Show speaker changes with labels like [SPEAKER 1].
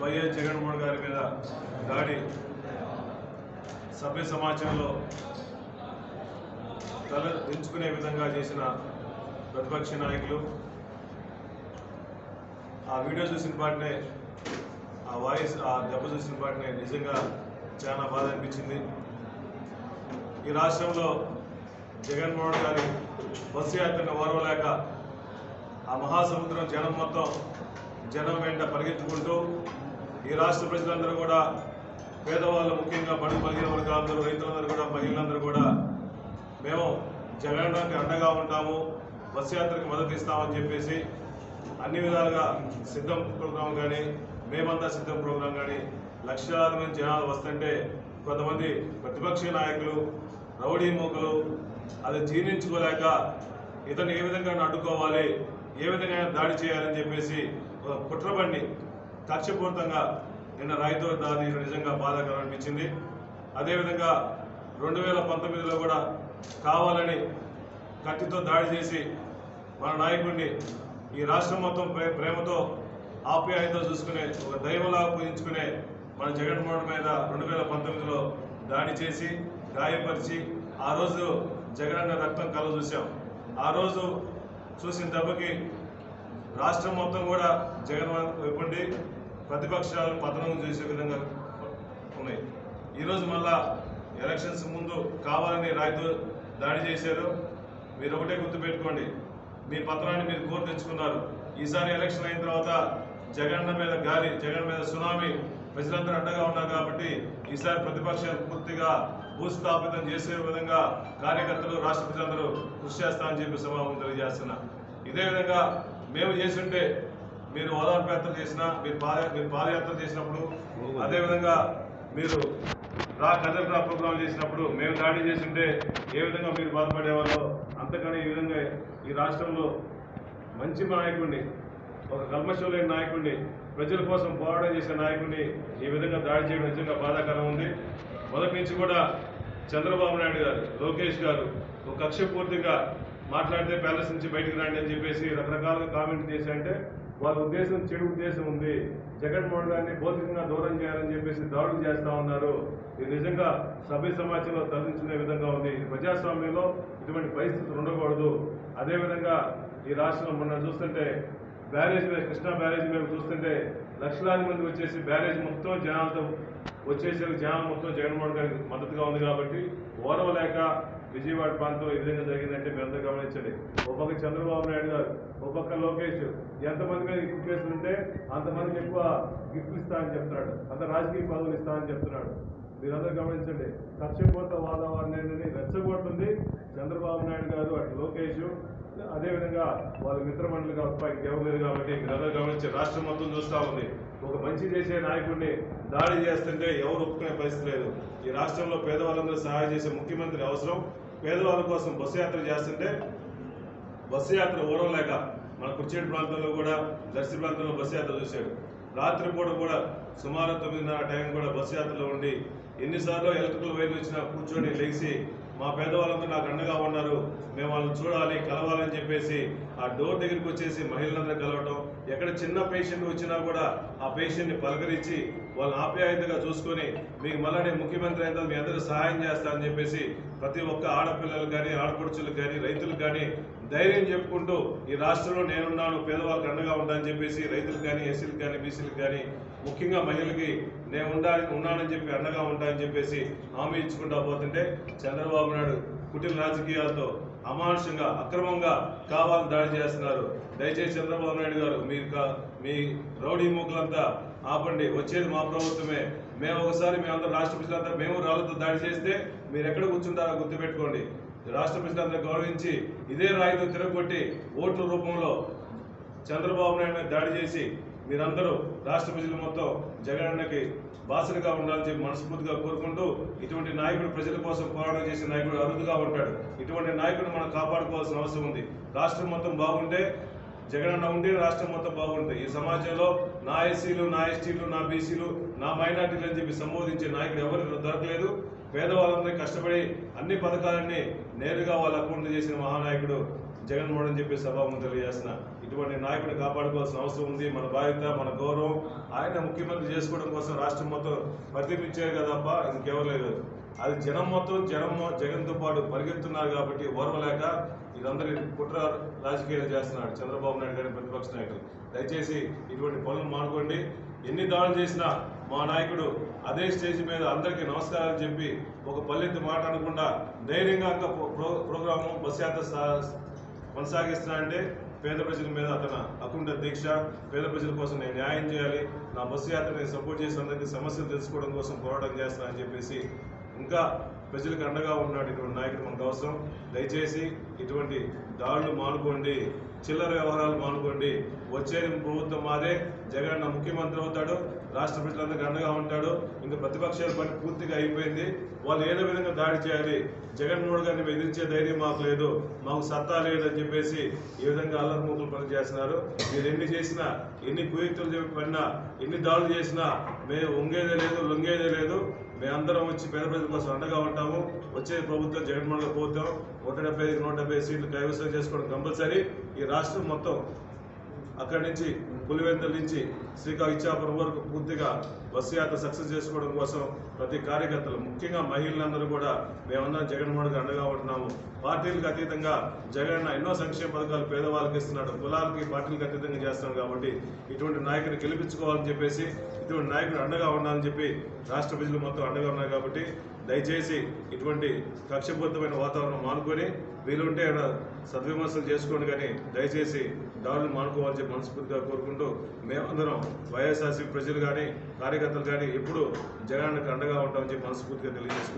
[SPEAKER 1] YS Jaganmohan గారి మీద దాడి సభ్య సమాజంలో తల దించుకునే విధంగా చేసిన ప్రతిపక్ష నాయకులు. ఆ వీడియో చూసిన పాటనే ఆ వాయిస్ ఆ దెబ్బ చూసిన పాటనే నిజంగా చాలా బాధ అనిపించింది. ఈ రాష్ట్రంలో జగన్మోహన్ గారి బస్సు యాత్రను ఓర్వలేక ఆ మహాసముద్రం జనం మొత్తం జనం వెంట పరిగెత్తుకుంటూ ఈ రాష్ట్ర ప్రజలందరూ కూడా పేదవాళ్ళు ముఖ్యంగా బడుగు బలిగిన వర్గాలందరూ రైతులందరూ కూడా మహిళలందరూ కూడా మేము జగన్కి అండగా ఉంటాము బస్ యాత్రకు మద్దతు ఇస్తామని చెప్పేసి అన్ని విధాలుగా సిద్ధం ప్రోగ్రాం కానీ మేమంతా సిద్ధం ప్రోగ్రాం కానీ లక్షలాది మంది జనాలు వస్తుంటే కొంతమంది ప్రతిపక్ష నాయకులు రౌడీ మూకలు అది జీర్ణించుకోలేక ఇతను ఏ విధంగా అడ్డుకోవాలి ఏ విధంగా దాడి చేయాలని చెప్పేసి ఒక కుట్రబండి కక్షపూరితంగా నిన్న రాయితో దాన్ని నిజంగా బాధాకరం అనిపించింది. అదేవిధంగా రెండు వేల పంతొమ్మిదిలో కూడా కావాలని కత్తితో దాడి చేసి మన నాయకుడిని ఈ రాష్ట్రం మొత్తం ప్రే- ప్రేమతో ఆప్యాయంతో చూసుకునే ఒక దైవలా పూజించుకునే మన జగన్మోహన్ మీద రెండు వేల పంతొమ్మిదిలో దాడి చేసి గాయపరిచి ఆ రోజు జగనన్న రక్తం కళ్ళ చూసాం ఆ రోజు చూసిన దెబ్బకి రాష్ట్రం మొత్తం కూడా జగన్ వైపుండి ప్రతిపక్షాలు ప్రతిపక్షాలను పతనం చేసే విధంగా ఉన్నాయి. ఈరోజు మళ్ళా ఎలక్షన్స్ ముందు కావాలని రాయితో దాడి చేశారు. మీరు ఒకటే గుర్తుపెట్టుకోండి మీ పత్రాన్ని మీరు కోరు తెచ్చుకున్నారు. ఈసారి ఎలక్షన్ అయిన తర్వాత జగన్ మీద గాలి జగన్ మీద సునామీ ప్రజలందరూ అండగా ఉన్నారు కాబట్టి ఈసారి ప్రతిపక్షాలు పూర్తిగా భూస్థాపితం చేసే విధంగా కార్యకర్తలు రాష్ట్ర ప్రజలందరూ కృషి చేస్తామని చెప్పి సభాముఖం తెలియజేస్తున్నా. ఇదే విధంగా మేము చేస్తుంటే మీరు ఓదార్పు యాత్ర చేసినా మీరు పాద మీరు పాదయాత్ర చేసినప్పుడు అదేవిధంగా మీరు రా కదల్ రా ప్రోగ్రాం చేసినప్పుడు మేము దాడి చేస్తుంటే ఏ విధంగా మీరు బాధపడేవాళ్ళో అంతకని ఈ విధంగా ఈ రాష్ట్రంలో మంచి నాయకుడిని ఒక కల్మషం లేని నాయకుడిని ప్రజల కోసం పోరాటం చేసే నాయకుడిని ఈ విధంగా దాడి చేయడం నిజంగా బాధాకరం ఉంది. మొదటి నుంచి కూడా చంద్రబాబు నాయుడు గారు లోకేష్ గారు ఒక కక్ష పూర్తిగా మాట్లాడితే ప్యాలెస్ నుంచి బయటకు రండి అని చెప్పేసి రకరకాలుగా కామెంట్ చేశారంటే వారి ఉద్దేశం చెడు ఉద్దేశం ఉంది. జగన్మోహన్ గారిని భౌతికంగా దూరం చేయాలని చెప్పేసి దాడులు చేస్తా ఉన్నారు. ఇది నిజంగా సభ్య సమాజంలో తరలించుకునే విధంగా ఉంది. ప్రజాస్వామ్యంలో ఇటువంటి పరిస్థితులు ఉండకూడదు. అదేవిధంగా ఈ రాష్ట్రంలో మొన్న చూస్తుంటే బ్యారేజ్ మీద కృష్ణా బ్యారేజ్ మీద చూస్తుంటే లక్షలాది మంది వచ్చేసి బ్యారేజ్ మొత్తం జనాలతో వచ్చేసరికి జనాలు మొత్తం జగన్మోహన్ గారికి మద్దతుగా ఉంది కాబట్టి ఓరవలేక విజయవాడ ప్రాంతంలో ఈ విధంగా జరిగిందంటే మీరు గమనించండి. ఒక పక్క చంద్రబాబు నాయుడు గారు ఒక పక్క లోకేష్ ఎంతమంది మీద ఎక్కువ కేసులు ఉంటే అంతమందికి ఎక్కువ గిఫ్ట్లు ఇస్తామని చెప్తున్నాడు. అంత రాజకీయ పదవులు ఇస్తామని చెప్తున్నాడు. మీరందరూ గమనించండి. కక్షపోత వాతావరణాన్ని రెచ్చగొడుతుంది చంద్రబాబు నాయుడు గారు అటు లోకేష్ అదేవిధంగా వాళ్ళ మిత్రమండలి కాబట్టి ఇంకెవరు కాబట్టి మీరందరూ గమనించి రాష్ట్రం మొత్తం చూస్తూ ఉంది. ఒక మంచి చేసే నాయకుడిని దాడి చేస్తుంటే ఎవరు ఒప్పుకునే పరిస్థితి లేదు. ఈ రాష్ట్రంలో పేదవాళ్ళందరూ సహాయం చేసే ముఖ్యమంత్రి అవసరం. పేదవాళ్ళ కోసం బస్సు యాత్ర చేస్తుంటే బస్సు యాత్ర ఓడలేక మన కుర్చేటి ప్రాంతంలో కూడా దర్శి ప్రాంతంలో బస్సు యాత్ర చూశాడు. రాత్రిపూట కూడా సుమారు తొమ్మిదిన్నర టైం కూడా బస్సు యాత్రలో ఉండి ఎన్నిసార్లు ఎలక్ట్రికల్ వైర్లు వచ్చినా కూర్చొని లేచి మా పేదవాళ్ళందరూ నాకు అండగా ఉన్నారు. మేము వాళ్ళని చూడాలి కలవాలని చెప్పేసి ఆ డోర్ దగ్గరికి వచ్చేసి మహిళలందరూ కలవటం ఎక్కడ చిన్న పేషెంట్ వచ్చినా కూడా ఆ పేషెంట్ని పలకరించి వాళ్ళని ఆప్యాయతగా చూసుకొని మీకు మళ్ళీ నేను ముఖ్యమంత్రి అయిన మీ అందరూ సహాయం చేస్తా అని చెప్పేసి ప్రతి ఒక్క ఆడపిల్లలు కానీ ఆడపడుచులకు కానీ రైతులకు కానీ ధైర్యం చెప్పుకుంటూ ఈ రాష్ట్రంలో నేనున్నాను పేదవాళ్ళకి అండగా ఉంటానని చెప్పేసి రైతులకు కానీ ఎస్సీలకు కానీ బీసీలకు కానీ ముఖ్యంగా మహిళలకి నేను ఉండాలి ఉన్నానని చెప్పి అండగా ఉంటానని చెప్పేసి హామీ ఇచ్చుకుంటా పోతుంటే చంద్రబాబు నాయుడు కుటుంబ రాజకీయాలతో అమానుషంగా అక్రమంగా కావాలని దాడి చేస్తున్నారు. దయచేసి చంద్రబాబు నాయుడు గారు మీరు మీ రౌడీ మూకలంతా ఆపండి. వచ్చేది మా ప్రభుత్వమే. మేము ఒకసారి మేమంతా రాష్ట్ర ప్రజలంతా మేము రాళ్ళతో దాడి చేస్తే మీరు ఎక్కడ కూర్చుంటారో గుర్తుపెట్టుకోండి. రాష్ట్ర ప్రజలందరూ గౌరవించి ఇదే రాయితో తిరగొట్టి ఓట్ల రూపంలో చంద్రబాబు నాయుడు మీద దాడి చేసి మీరందరూ రాష్ట్ర ప్రజలు మొత్తం జగనన్నకి బాసలుగా ఉండాలని చెప్పి మనస్ఫూర్తిగా కోరుకుంటూ ఇటువంటి నాయకుడు ప్రజల కోసం పోరాటం చేసే నాయకుడు అరుదుగా ఉంటాడు. ఇటువంటి నాయకుడు మనం కాపాడుకోవాల్సిన అవసరం ఉంది. రాష్ట్రం మొత్తం బాగుంటే జగనన్న ఉంటే రాష్ట్రం మొత్తం బాగుంటుంది. ఈ సమాజంలో నా ఎస్సీలు నా ఎస్టీలు నా బీసీలు నా మైనార్టీలు అని చెప్పి సంబోధించే నాయకుడు ఎవరు దొరకలేదు. పేదవాళ్ళందరూ కష్టపడి అన్ని పథకాలన్నీ నేరుగా వాళ్ళ అకౌంట్లు చేసిన మహానాయకుడు జగన్మోహన్ అని చెప్పి సభాముఖం తెలియజేస్తున్నా ఇటువంటి నాయకుడిని కాపాడుకోవాల్సిన అవసరం ఉంది. మన బాధ్యత మన గౌరవం ఆయన ముఖ్యమంత్రి చేసుకోవడం కోసం రాష్ట్రం మొత్తం ప్రతిపించారు కదప్ప ఇంకెవరు లేదు. అది జనం మొత్తం జనం జగన్తో పాటు పరిగెత్తున్నారు కాబట్టి ఓర్వలేక ఇదందరి కుట్ర రాజకీయాలు చేస్తున్నాడు చంద్రబాబు నాయుడు గారి ప్రతిపక్ష నాయకులు. దయచేసి ఇటువంటి పనులు మానుకోండి. ఎన్ని దాడులు చేసినా మా నాయకుడు అదే స్టేజ్ మీద అందరికీ నమస్కారాలు చెప్పి ఒక పల్లెత్తు మాట అనకుండా ధైర్యంగా ప్రో- ప్రో- ప్రోగ్రాము బస్ యాత్ర సా- కొనసాగిస్తున్నా అంటే పేద ప్రజల మీద అతను అకుంఠ దీక్ష పేద ప్రజల కోసం నేను న్యాయం చేయాలి నా బస్సు యాత్రని సపోర్ట్ చేసి అందరికీ సమస్యలు తెలుసుకోవడం కోసం పోరాటం చేస్తానని చెప్పేసి ఇంకా ప్రజలకు అండగా ఉన్నాడు ఇటువంటి నాయకుడు మనకు అవసరం. దయచేసి ఇటువంటి దాడులు మానుకోండి. చిల్లర వ్యవహారాలు మానుకోండి. వచ్చే ప్రభుత్వం మాదే జగన్ ముఖ్యమంత్రి అవుతాడు. రాష్ట్ర ప్రజలందరికీ అండగా ఉంటాడు. ఇంకా ప్రతిపక్షాల పని పూర్తిగా అయిపోయింది. వాళ్ళు ఏదో విధంగా దాడి చేయాలి. జగన్మోహన్ గారిని ఎదిరించే ధైర్యం మాకు లేదు. మాకు సత్తా లేదు అని చెప్పేసి ఈ విధంగా అల్లరిమూకలు పని చేస్తున్నారు మీరు ఎన్ని చేసినా ఎన్ని కుయుక్తులు చెప్పి పడినా ఎన్ని దాడులు చేసినా మేము వంగేదే లేదు లొంగేదే లేదు. మేమందరం వచ్చి పేద ప్రజల కోసం అండగా ఉంటాము వచ్చే ప్రభుత్వం జగన్మోహన్ పోద్దాం ప్రభుత్వం నూట డెబ్బై ఐదు నూట డెబ్బై సీట్లు కైవసం చేసుకోవడం కంపల్సరీ. ఈ రాష్ట్రం మొత్తం అక్కడి నుంచి పులివెందుల నుంచి శ్రీకాకుళం ఇచ్చాపురం వరకు పూర్తిగా బస్సు యాత్ర సక్సెస్ చేసుకోవడం కోసం ప్రతి కార్యకర్తలు ముఖ్యంగా మహిళలందరూ కూడా మేమందరం జగన్మోహన్ గారు అండగా ఉంటున్నాము. పార్టీలకు అతీతంగా జగన్ ఎన్నో సంక్షేమ పథకాలు పేదవాళ్ళకి ఇస్తున్నాడు. కులాలకి పార్టీలకు అతీతంగా చేస్తున్నాడు కాబట్టి ఇటువంటి నాయకుని గెలిపించుకోవాలని చెప్పేసి ఇటువంటి నాయకుడు అండగా ఉండాలని చెప్పి రాష్ట్ర ప్రజలు మొత్తం అండగా ఉన్నారు కాబట్టి దయచేసి ఇటువంటి కక్షబద్ధమైన వాతావరణం మానుకొని వీలుంటే సద్విమర్శలు చేసుకోండి కానీ దయచేసి దాడులు మానుకోవాలని చెప్పి మనస్ఫూర్తిగా కోరుకుంటూ మేమందరం వైఎస్ఆర్సీ ప్రజలు కానీ కార్యకర్తలు కానీ ఎప్పుడు జగన్కి అండగా ఉంటామని చెప్పి మనస్ఫూర్తిగా తెలియజేసుకుంటాం